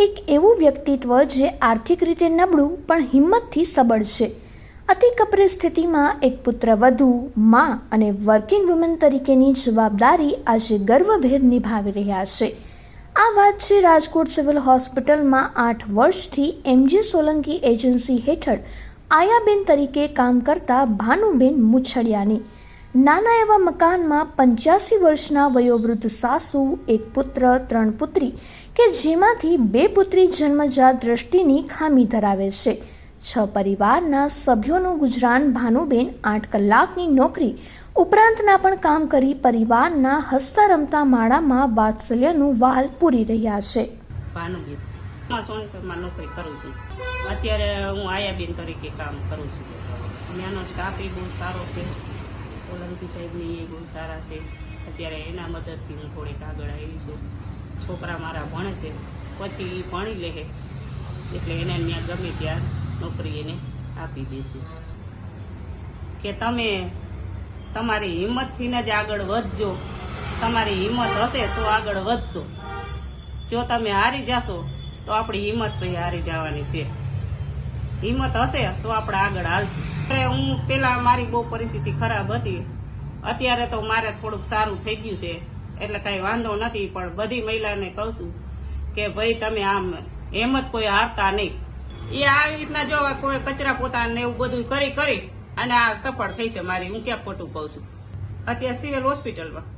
એક એવું વ્યક્તિત્વ જે આર્થિક રીતે નબળું પણ હિંમતથી સબળ છે. અતિ કપરી સ્થિતિમાં એક પુત્ર વધુ, માં અને વર્કિંગ વુમેન તરીકેની જવાબદારી આજે ગર્વભેર નિભાવી રહ્યા છે. આ વાત છે રાજકોટ સિવિલ હોસ્પિટલમાં આઠ વર્ષથી એમજે સોલંકી એજન્સી હેઠળ આયાબેન તરીકે કામ કરતા ભાનુબેન મુછડિયાની. નાના એવા મકાનમાં પંચ્યાસી વર્ષના વયોવૃદ્ધ સાસુ, એક પુત્ર, ત્રણ પુત્રી કે જેમાંથી બે પુત્રી જન્મજાત દ્રષ્ટિની ખામી ધરાવે છે. છ પરિવારના સભ્યોનું ગુજરાન ભાનુબેન આઠ કલાકની નોકરી, ઉપરાંતના પણ કામ કરી પરિવારના હસતા રમતા માળામાં વાત્સલ્યનું વાલ પૂરી રહ્યા છે. અત્યારે હું આયાબેન તરીકે કામ કરું છું. ત્યાંનો સ્ટાફ બહુ સારો છે. સોલંકી સાહેબની એ બહુ સારા છે. અત્યારે એના મદદથી હું થોડીક આગળ આવી છું. છોકરા મારા ભણે છે. પછી એ ભણી લે એટલે એને ત્યાં ગમે ત્યાં નોકરી એને આપી દેશે. કે તમે તમારી હિંમતથી જ આગળ વધજો. તમારી હિંમત હશે તો આગળ વધશો. જો તમે હારી જશો, તો આપણી હિંમત પછી હારી જવાની છે. હિંમત હશે તો આપણે આગળ હાલશું. અરે હું પેલા મારી બહુ પરિસ્થિતિ ખરાબ હતી. અત્યારે તો મારે થોડુંક સારું થઈ ગયું છે. એટલે કાંઈ વાંધો નથી, પણ બધી મહિલાને કહું છું કે ભાઈ, તમે આમ હિંમત કોઈ હારતા નહીં. એ આવી રીતના જો કોઈ કચરા પોતાને એવું બધું કરી કરી, અને આ સફળ થઈ છે મારી. હું ક્યાં ખોટું કહું છું? અત્યારે સિવિલ હોસ્પિટલમાં.